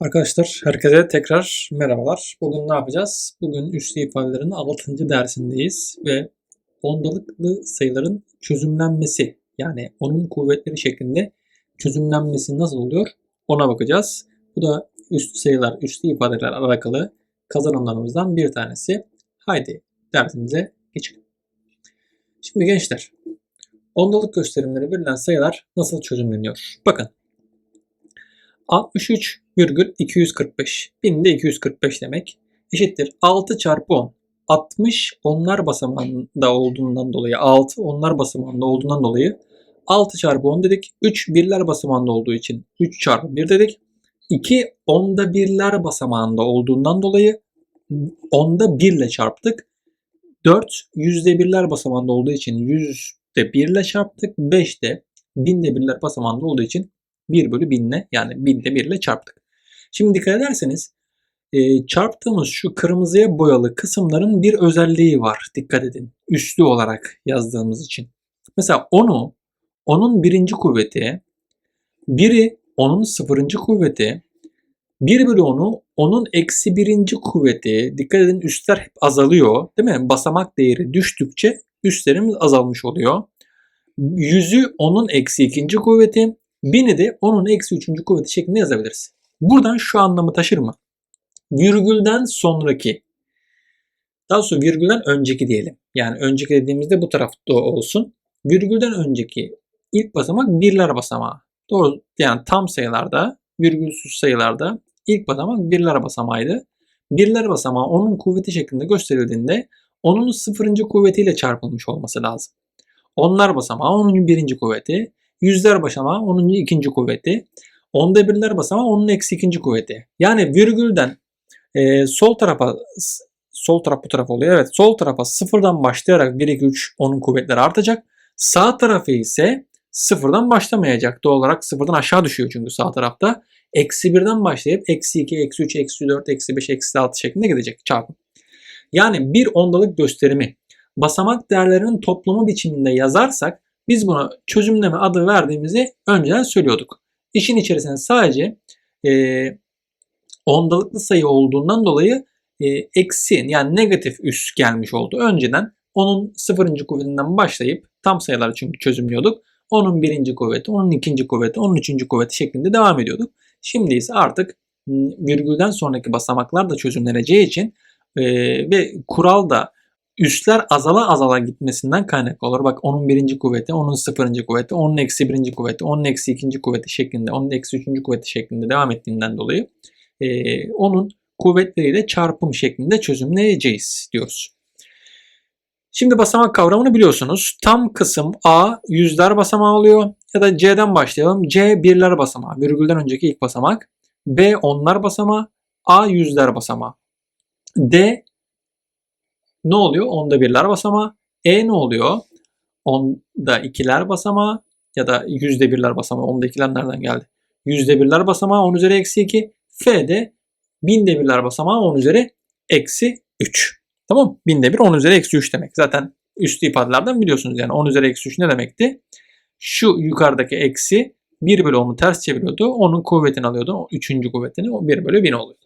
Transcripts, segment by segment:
Arkadaşlar herkese tekrar merhabalar. Bugün ne yapacağız? Bugün üslü ifadelerin 6. dersindeyiz ve ondalıklı sayıların çözümlenmesi yani onun kuvvetleri şeklinde çözümlenmesi nasıl oluyor ona bakacağız. Bu da üslü sayılar, üslü ifadeler alakalı kazanımlarımızdan bir tanesi. Haydi dersimize geçelim. Şimdi gençler ondalık gösterimleri verilen sayılar nasıl çözümleniyor? Bakın 63,245. 1000 de 245 demek. Eşittir 6 çarpı 10. 60 onlar basamağında olduğundan dolayı 6 onlar basamağında olduğundan dolayı 6 çarpı 10 dedik. 3 birler basamağında olduğu için 3 çarpı 1 dedik. 2 onda birler basamağında olduğundan dolayı onda 1 ile çarptık. 4 yüzde birler basamağında olduğu için yüzde 1 ile çarptık. 5 de binde birler basamağında olduğu için 1 bölü 1000 ile yani 1000'de 1 ile çarptık. Şimdi dikkat ederseniz e, çarptığımız şu kırmızıya boyalı kısımların bir özelliği var. Dikkat edin. Üslü olarak yazdığımız için. Mesela onu onun birinci kuvveti, biri onun sıfırıncı kuvveti, 1 bölü 10'u onun eksi birinci kuvveti. Dikkat edin üstler hep azalıyor. Değil mi? Basamak değeri düştükçe üstlerimiz azalmış oluyor. Yüzü onun eksi ikinci kuvveti. Bini de onun eksi üçüncü kuvveti şeklinde yazabiliriz. Buradan şu anlamı taşır mı? Virgülden sonraki daha sonra virgülden önceki diyelim. Yani önceki dediğimizde bu tarafta olsun. Virgülden önceki ilk basamak birler basamağı. Doğru yani tam sayılarda, virgülsüz sayılarda ilk basamak birler basamağıydı. Birler basamağı onun kuvveti şeklinde gösterildiğinde onun sıfırıncı kuvvetiyle çarpılmış olması lazım. Onlar basamağı onun birinci kuvveti. Yüzler basamağı onun ikinci kuvveti. Onda birler basamağı onun eksi ikinci kuvveti. Yani virgülden e, sol tarafa sol taraf bu taraf oluyor. Evet sol tarafa sıfırdan başlayarak 1, 2, 3 onun kuvvetleri artacak. Sağ tarafı ise sıfırdan başlamayacak. Doğal olarak sıfırdan aşağı düşüyor çünkü sağ tarafta. Eksi birden başlayıp eksi 2, eksi 3, eksi 4, eksi 5, eksi 6 şeklinde gidecek çarpım. Yani bir ondalık gösterimi basamak değerlerinin toplamı biçiminde yazarsak biz buna çözümleme adı verdiğimizi önceden söylüyorduk. İşin içerisine sadece e, ondalıklı sayı olduğundan dolayı e, eksi yani negatif üst gelmiş oldu. Önceden onun sıfırıncı kuvvetinden başlayıp tam sayıları çünkü çözümlüyorduk. Onun birinci kuvveti, onun ikinci kuvveti, onun üçüncü kuvveti şeklinde devam ediyorduk. Şimdi ise artık virgülden sonraki basamaklar da çözümleneceği için e, ve kural da üstler azala azala gitmesinden kaynaklı olur. Bak onun birinci kuvveti, onun sıfırıncı kuvveti, onun eksi birinci kuvveti, onun eksi ikinci kuvveti şeklinde, onun eksi üçüncü kuvveti şeklinde devam ettiğinden dolayı e, onun kuvvetleriyle çarpım şeklinde çözümleyeceğiz diyoruz. Şimdi basamak kavramını biliyorsunuz. Tam kısım A yüzler basamağı oluyor. Ya da C'den başlayalım. C birler basamağı. Virgülden önceki ilk basamak. B onlar basamağı. A yüzler basamağı. D ne oluyor? Onda birler basamağı. E ne oluyor? Onda ikiler basamağı ya da yüzde birler basamağı. Onda ikiler nereden geldi? Yüzde birler basamağı 10 üzeri eksi 2. F de binde birler basamağı 10 üzeri eksi 3. Tamam Binde bir 10 üzeri eksi 3 demek. Zaten üstü ifadelerden biliyorsunuz yani 10 üzeri eksi 3 ne demekti? Şu yukarıdaki eksi 1 bölü 10'u ters çeviriyordu. Onun kuvvetini alıyordu. 3. kuvvetini o 1 bölü 1000 oluyordu.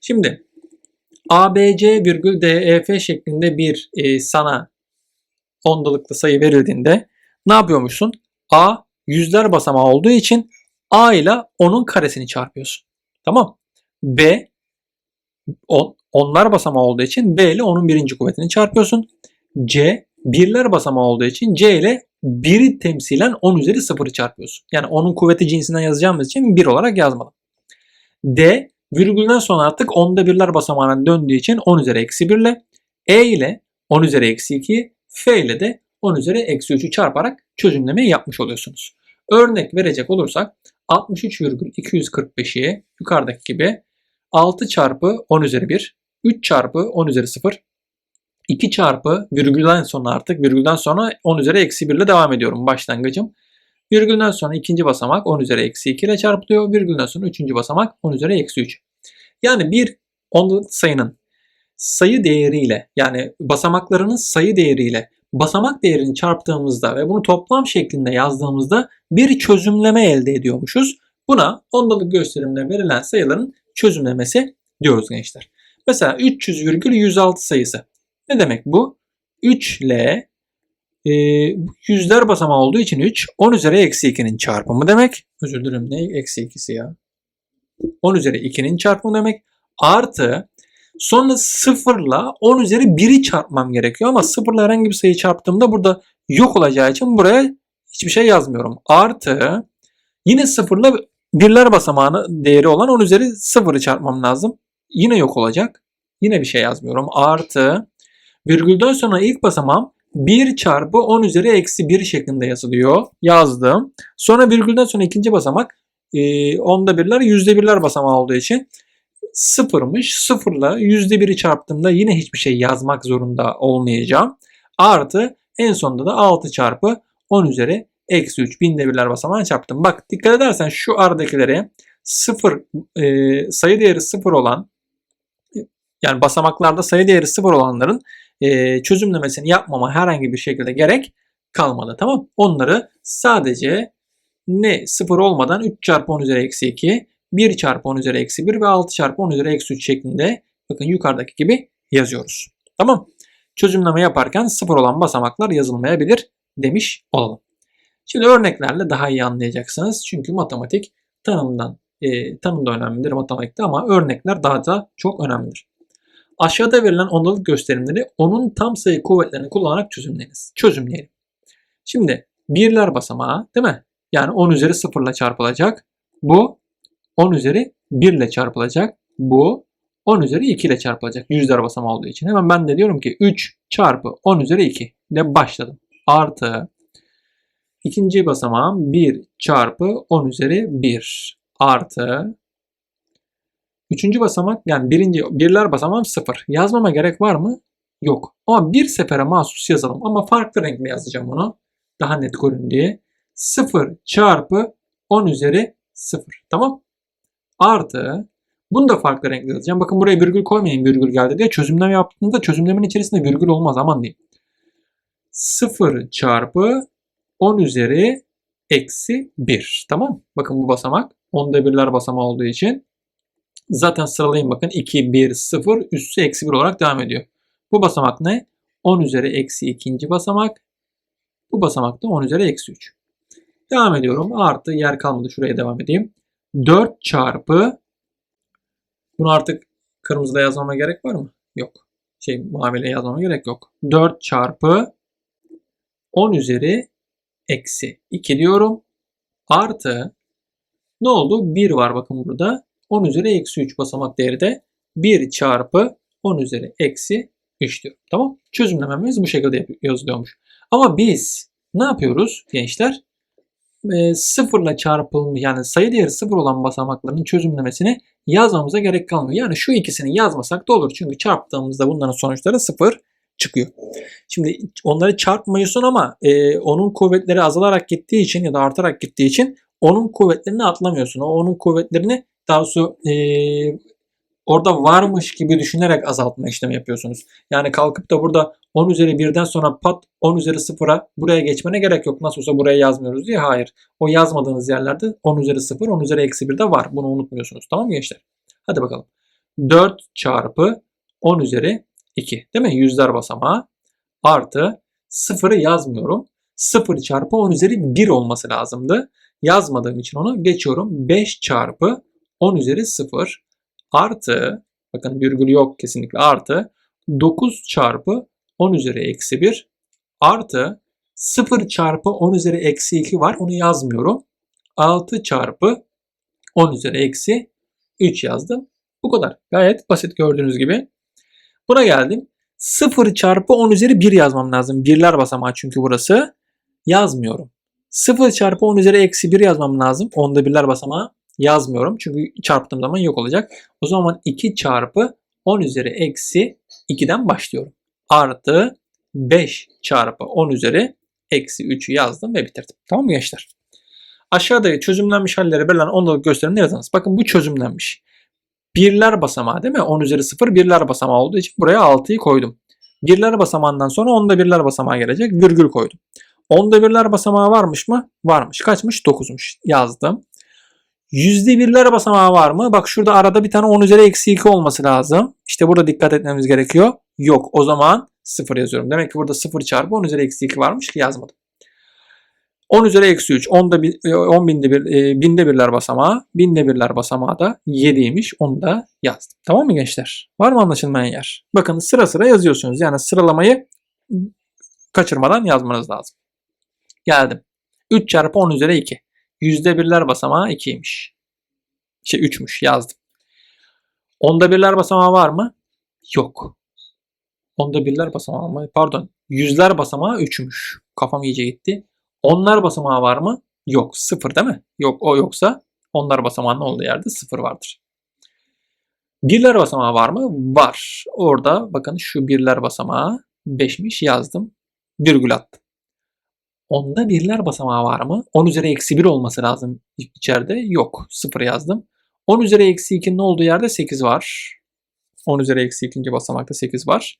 Şimdi ABC virgül DEF şeklinde bir e, sana ondalıklı sayı verildiğinde ne yapıyormuşsun? A yüzler basamağı olduğu için A ile onun karesini çarpıyorsun. Tamam. B on, onlar basamağı olduğu için B ile onun birinci kuvvetini çarpıyorsun. C birler basamağı olduğu için C ile 1'i temsilen 10 üzeri 0'ı çarpıyorsun. Yani onun kuvveti cinsinden yazacağımız için 1 olarak yazmadım. D virgülden sonra artık onda birler basamağına döndüğü için 10 üzeri eksi 1 ile E ile 10 üzeri eksi 2 F ile de 10 üzeri eksi 3'ü çarparak çözümlemeyi yapmış oluyorsunuz. Örnek verecek olursak 63,245'i yukarıdaki gibi 6 çarpı 10 üzeri 1, 3 çarpı 10 üzeri 0, 2 çarpı virgülden sonra artık virgülden sonra 10 üzeri eksi 1 ile devam ediyorum başlangıcım. Virgülden sonra ikinci basamak 10 üzeri eksi 2 ile çarpılıyor. Virgülden sonra üçüncü basamak 10 üzeri eksi 3. Yani bir ondalık sayının sayı değeriyle yani basamaklarının sayı değeriyle basamak değerini çarptığımızda ve bunu toplam şeklinde yazdığımızda bir çözümleme elde ediyormuşuz. Buna ondalık gösterimle verilen sayıların çözümlemesi diyoruz gençler. Mesela 300,106 sayısı. Ne demek bu? 3 ile e, yüzler basamağı olduğu için 3, 10 üzeri eksi 2'nin çarpımı demek. Özür dilerim ne eksi 2'si ya. 10 üzeri 2'nin çarpımı demek. Artı sonra 0 ile 10 üzeri 1'i çarpmam gerekiyor. Ama 0 ile herhangi bir sayı çarptığımda burada yok olacağı için buraya hiçbir şey yazmıyorum. Artı yine 0 ile birler basamağını değeri olan 10 üzeri 0'ı çarpmam lazım. Yine yok olacak. Yine bir şey yazmıyorum. Artı virgülden sonra ilk basamağım 1 çarpı 10 üzeri eksi 1 şeklinde yazılıyor. Yazdım. Sonra virgülden sonra ikinci basamak e, onda birler yüzde birler basamağı olduğu için sıfırmış. Sıfırla yüzde biri çarptığımda yine hiçbir şey yazmak zorunda olmayacağım. Artı en sonunda da 6 çarpı 10 üzeri eksi 3 binde birler basamağına çarptım. Bak dikkat edersen şu aradakilere sıfır e, sayı değeri sıfır olan yani basamaklarda sayı değeri sıfır olanların e, çözümlemesini yapmama herhangi bir şekilde gerek kalmadı. Tamam. Onları sadece ne sıfır olmadan 3 çarpı 10 üzeri eksi 2, 1 çarpı 10 üzeri eksi 1 ve 6 çarpı 10 üzeri eksi 3 şeklinde bakın yukarıdaki gibi yazıyoruz. Tamam. Çözümleme yaparken sıfır olan basamaklar yazılmayabilir demiş olalım. Şimdi örneklerle daha iyi anlayacaksınız. Çünkü matematik tanımdan e, tanım da önemlidir matematikte ama örnekler daha da çok önemlidir. Aşağıda verilen ondalık gösterimleri onun tam sayı kuvvetlerini kullanarak çözümleyiniz. Çözümleyelim. Şimdi birler basamağı değil mi? Yani 10 üzeri 0 ile çarpılacak. Bu 10 üzeri 1 ile çarpılacak. Bu 10 üzeri 2 ile çarpılacak. Yüzler basamağı olduğu için. Hemen ben de diyorum ki 3 çarpı 10 üzeri 2 ile başladım. Artı ikinci basamağım 1 çarpı 10 üzeri 1 artı Üçüncü basamak yani birinci birler basamağım sıfır. Yazmama gerek var mı? Yok. Ama bir sefere mahsus yazalım. Ama farklı renkle yazacağım bunu. Daha net görün diye. 0 çarpı 10 üzeri 0. Tamam. Artı bunu da farklı renkle yazacağım. Bakın buraya virgül koymayın virgül geldi diye. Çözümleme yaptığınızda çözümlemenin içerisinde virgül olmaz. Aman diyeyim. 0 çarpı 10 üzeri eksi 1. Tamam. Bakın bu basamak. Onda birler basamağı olduğu için Zaten sıralayayım bakın 2, 1, 0 üssü eksi 1 olarak devam ediyor. Bu basamak ne? 10 üzeri eksi ikinci basamak. Bu basamak da 10 üzeri eksi 3. Devam ediyorum. Artı yer kalmadı. Şuraya devam edeyim. 4 çarpı bunu artık kırmızıda yazmama gerek var mı? Yok. Şey maviyle yazmama gerek yok. 4 çarpı 10 üzeri eksi 2 diyorum. Artı ne oldu? 1 var bakın burada. 10 üzeri eksi 3 basamak değeri de 1 çarpı 10 üzeri eksi 3 diyor. Tamam. Çözümlememiz bu şekilde yazılıyormuş. Ama biz ne yapıyoruz gençler? E, sıfırla çarpılmış yani sayı değeri sıfır olan basamakların çözümlemesini yazmamıza gerek kalmıyor. Yani şu ikisini yazmasak da olur. Çünkü çarptığımızda bunların sonuçları sıfır çıkıyor. Şimdi onları çarpmıyorsun ama e, onun kuvvetleri azalarak gittiği için ya da artarak gittiği için onun kuvvetlerini atlamıyorsun. O onun kuvvetlerini daha doğrusu e, orada varmış gibi düşünerek azaltma işlemi yapıyorsunuz. Yani kalkıp da burada 10 üzeri 1'den sonra pat 10 üzeri 0'a buraya geçmene gerek yok. Nasıl olsa buraya yazmıyoruz diye. Hayır. O yazmadığınız yerlerde 10 üzeri 0, 10 üzeri eksi 1 de var. Bunu unutmuyorsunuz. Tamam mı gençler? Hadi bakalım. 4 çarpı 10 üzeri 2. Değil mi? Yüzler basamağı. Artı 0'ı yazmıyorum. 0 çarpı 10 üzeri 1 olması lazımdı. Yazmadığım için onu geçiyorum. 5 çarpı 10 üzeri 0 artı bakın virgül yok kesinlikle artı 9 çarpı 10 üzeri eksi 1 artı 0 çarpı 10 üzeri eksi 2 var onu yazmıyorum. 6 çarpı 10 üzeri eksi 3 yazdım. Bu kadar. Gayet basit gördüğünüz gibi. Buna geldim. 0 çarpı 10 üzeri 1 yazmam lazım. Birler basamağı çünkü burası. Yazmıyorum. 0 çarpı 10 üzeri eksi 1 yazmam lazım. Onda birler basamağı yazmıyorum. Çünkü çarptığım zaman yok olacak. O zaman 2 çarpı 10 üzeri eksi 2'den başlıyorum. Artı 5 çarpı 10 üzeri eksi 3'ü yazdım ve bitirdim. Tamam mı gençler? Aşağıda çözümlenmiş halleri verilen ondalık gösterimini yazınız. Bakın bu çözümlenmiş. Birler basamağı değil mi? 10 üzeri 0 birler basamağı olduğu için buraya 6'yı koydum. Birler basamağından sonra onda birler basamağı gelecek. Virgül koydum. Onda birler basamağı varmış mı? Varmış. Kaçmış? 9'muş. Yazdım. Yüzde birler basamağı var mı? Bak şurada arada bir tane 10 üzeri eksi 2 olması lazım. İşte burada dikkat etmemiz gerekiyor. Yok. O zaman 0 yazıyorum. Demek ki burada 0 çarpı 10 üzeri eksi 2 varmış ki yazmadım. 10 üzeri eksi 3. 10'da bir, 10 binde bir, e, binde birler basamağı. Binde birler basamağı da 7'ymiş. Onu da yazdım. Tamam mı gençler? Var mı anlaşılmayan yer? Bakın sıra sıra yazıyorsunuz. Yani sıralamayı kaçırmadan yazmanız lazım. Geldim. 3 çarpı 10 üzeri 2. Yüzde birler basamağı 2'ymiş. Şey 3'müş yazdım. Onda birler basamağı var mı? Yok. Onda birler basamağı mı? Pardon. Yüzler basamağı 3'müş. Kafam iyice gitti. Onlar basamağı var mı? Yok. Sıfır değil mi? Yok o yoksa onlar basamağının olduğu yerde sıfır vardır. Birler basamağı var mı? Var. Orada bakın şu birler basamağı 5'miş yazdım. Virgül attım. Onda birler basamağı var mı? 10 üzeri eksi 1 olması lazım içeride. Yok. 0 yazdım. 10 üzeri eksi 2'nin olduğu yerde 8 var. 10 üzeri eksi 2. basamakta 8 var.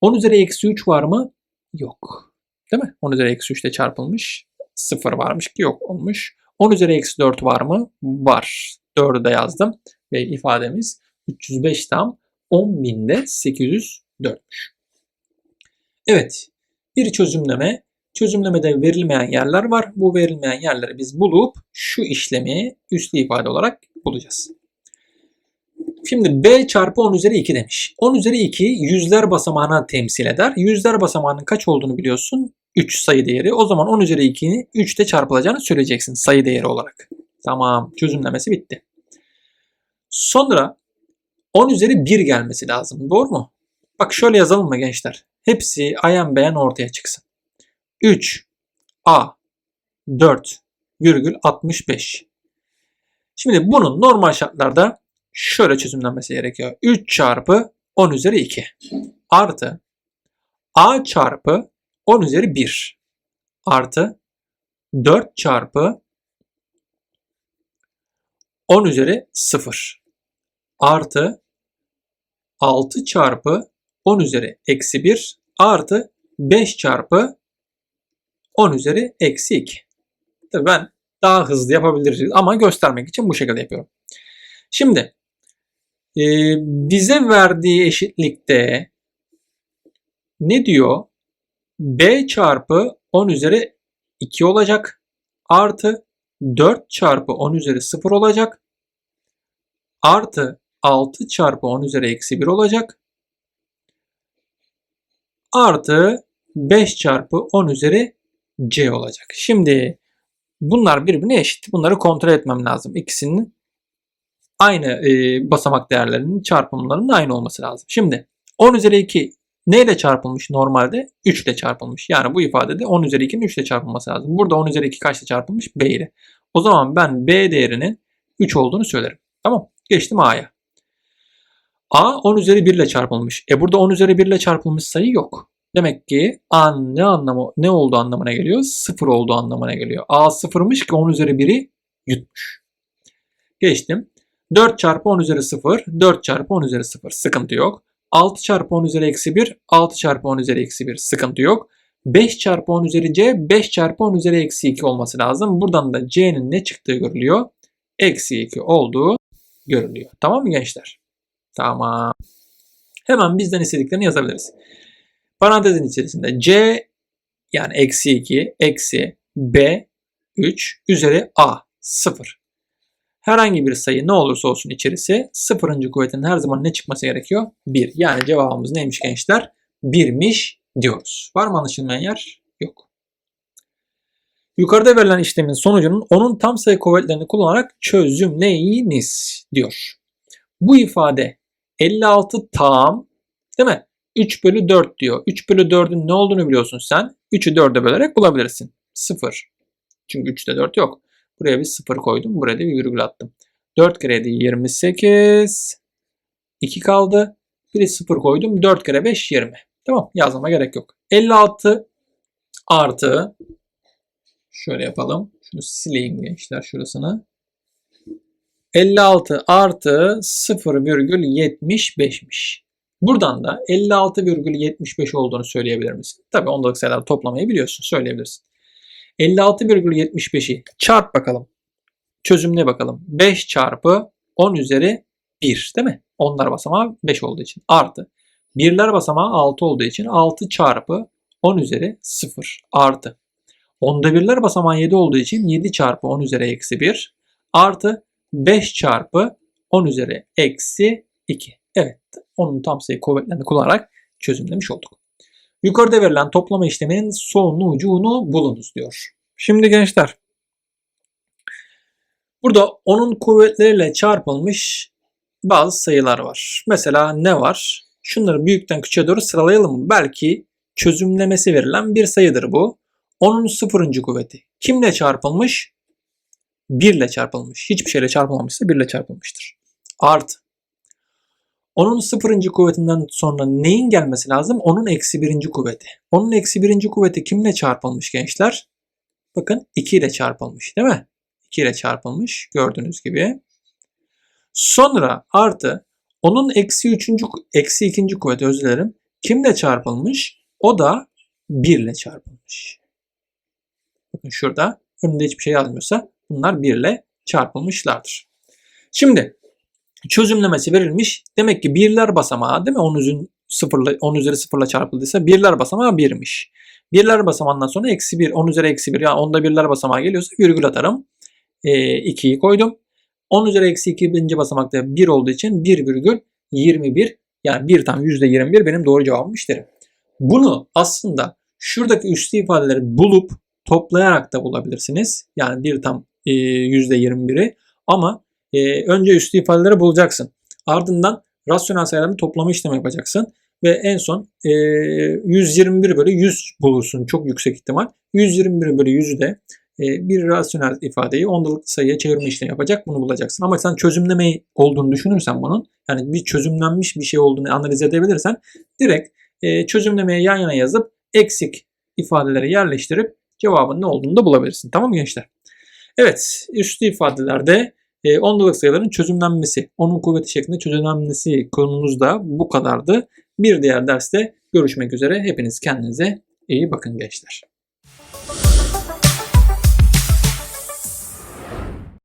10 üzeri eksi 3 var mı? Yok. Değil mi? 10 üzeri eksi 3 ile çarpılmış. 0 varmış ki yok olmuş. 10 üzeri eksi 4 var mı? Var. 4'ü de yazdım. Ve ifademiz 305 tam 10 binde 804'müş. Evet. Bir çözümleme. Çözümlemede verilmeyen yerler var. Bu verilmeyen yerleri biz bulup şu işlemi üslü ifade olarak bulacağız. Şimdi b çarpı 10 üzeri 2 demiş. 10 üzeri 2 yüzler basamağına temsil eder. Yüzler basamağının kaç olduğunu biliyorsun. 3 sayı değeri. O zaman 10 üzeri 2'ni 3 ile çarpılacağını söyleyeceksin sayı değeri olarak. Tamam çözümlemesi bitti. Sonra 10 üzeri 1 gelmesi lazım. Doğru mu? Bak şöyle yazalım mı gençler? Hepsi ayan beyan ortaya çıksın. 3 A 4 virgül 65. Şimdi bunun normal şartlarda şöyle çözümlenmesi gerekiyor. 3 çarpı 10 üzeri 2 artı A çarpı 10 üzeri 1 artı 4 çarpı 10 üzeri 0 artı 6 çarpı 10 üzeri eksi 1 artı 5 çarpı 10 üzeri eksi 2. Tabii ben daha hızlı yapabiliriz ama göstermek için bu şekilde yapıyorum. Şimdi e, bize verdiği eşitlikte ne diyor? B çarpı 10 üzeri 2 olacak. Artı 4 çarpı 10 üzeri 0 olacak. Artı 6 çarpı 10 üzeri eksi 1 olacak. Artı 5 çarpı 10 üzeri C olacak. Şimdi bunlar birbirine eşit. Bunları kontrol etmem lazım. İkisinin aynı e, basamak değerlerinin çarpımlarının aynı olması lazım. Şimdi 10 üzeri 2 neyle çarpılmış normalde? 3 ile çarpılmış. Yani bu ifadede 10 üzeri 2'nin 3 ile çarpılması lazım. Burada 10 üzeri 2 kaçla çarpılmış? B ile. O zaman ben B değerinin 3 olduğunu söylerim. Tamam. Geçtim A'ya. A 10 üzeri 1 ile çarpılmış. E burada 10 üzeri 1 ile çarpılmış sayı yok. Demek ki A ne anlamı ne olduğu anlamına geliyor? 0 olduğu anlamına geliyor. A 0'mış ki 10 üzeri 1'i yutmuş. Geçtim. 4 çarpı 10 üzeri 0, 4 çarpı 10 üzeri 0 sıkıntı yok. 6 çarpı 10 üzeri eksi 1, 6 çarpı 10 üzeri eksi 1 sıkıntı yok. 5 çarpı 10 üzeri c, 5 çarpı 10 üzeri eksi 2 olması lazım. Buradan da c'nin ne çıktığı görülüyor? Eksi 2 olduğu görülüyor. Tamam mı gençler? Tamam. Hemen bizden istediklerini yazabiliriz. Parantezin içerisinde c yani eksi 2 eksi b 3 üzeri a 0. Herhangi bir sayı ne olursa olsun içerisi sıfırıncı kuvvetin her zaman ne çıkması gerekiyor? 1. Yani cevabımız neymiş gençler? 1'miş diyoruz. Var mı anlaşılmayan yer? Yok. Yukarıda verilen işlemin sonucunun onun tam sayı kuvvetlerini kullanarak çözümleyiniz diyor. Bu ifade 56 tam değil mi? 3 bölü 4 diyor. 3 bölü 4'ün ne olduğunu biliyorsun sen. 3'ü 4'e bölerek bulabilirsin. 0. Çünkü 3'te 4 yok. Buraya bir 0 koydum. Buraya da bir virgül attım. 4 kere de 28. 2 kaldı. Bir de 0 koydum. 4 kere 5 20. Tamam yazmama gerek yok. 56 artı şöyle yapalım. Şunu sileyim gençler şurasını. 56 artı 0,75'miş. Buradan da 56,75 olduğunu söyleyebilir misin? Tabii ondalık sayılar toplamayı biliyorsun. Söyleyebilirsin. 56,75'i çarp bakalım. çözümle bakalım. 5 çarpı 10 üzeri 1 değil mi? Onlar basamağı 5 olduğu için. Artı. Birler basamağı 6 olduğu için 6 çarpı 10 üzeri 0 artı. Onda birler basamağı 7 olduğu için 7 çarpı 10 üzeri eksi 1 artı 5 çarpı 10 üzeri eksi 2. Evet onun tam sayı kuvvetlerini kullanarak çözümlemiş olduk. Yukarıda verilen toplama işleminin sonucunu bulunuz diyor. Şimdi gençler burada onun kuvvetleriyle çarpılmış bazı sayılar var. Mesela ne var? Şunları büyükten küçüğe doğru sıralayalım? Belki çözümlemesi verilen bir sayıdır bu. Onun sıfırıncı kuvveti. Kimle çarpılmış? 1 ile çarpılmış. Hiçbir şeyle çarpılmamışsa 1 ile çarpılmıştır. Artı. Onun sıfırıncı kuvvetinden sonra neyin gelmesi lazım? Onun eksi birinci kuvveti. Onun eksi birinci kuvveti kimle çarpılmış gençler? Bakın 2 ile çarpılmış değil mi? 2 ile çarpılmış gördüğünüz gibi. Sonra artı onun eksi üçüncü, eksi ikinci kuvveti özür dilerim. Kimle çarpılmış? O da 1 ile çarpılmış. Bakın şurada önünde hiçbir şey yazmıyorsa bunlar 1 ile çarpılmışlardır. Şimdi çözümlemesi verilmiş. Demek ki birler basamağı değil mi? 10 üzeri sıfırla, 10 üzeri sıfırla çarpıldıysa birler basamağı 1'miş. Birler basamağından sonra eksi 1, 10 üzeri eksi 1. Yani onda birler basamağı geliyorsa virgül atarım. E, 2'yi koydum. 10 üzeri eksi 2 birinci basamakta 1 olduğu için 1 virgül 21 yani 1 tam %21 benim doğru cevabımmış derim. Bunu aslında şuradaki üstü ifadeleri bulup toplayarak da bulabilirsiniz. Yani 1 tam e, %21'i ama e, önce üstü ifadeleri bulacaksın. Ardından rasyonel sayıların toplama işlemi yapacaksın. Ve en son e, 121 bölü 100 bulursun çok yüksek ihtimal. 121 bölü 100'ü de e, bir rasyonel ifadeyi ondalık sayıya çevirme işlemi yapacak. Bunu bulacaksın. Ama sen çözümleme olduğunu düşünürsen bunun yani bir çözümlenmiş bir şey olduğunu analiz edebilirsen direkt e, çözümlemeye yan yana yazıp eksik ifadeleri yerleştirip cevabın ne olduğunu da bulabilirsin. Tamam mı gençler? Evet üstü ifadelerde e, ondalık sayıların çözümlenmesi, onun kuvveti şeklinde çözümlenmesi konumuz da bu kadardı. Bir diğer derste görüşmek üzere. Hepiniz kendinize iyi bakın gençler.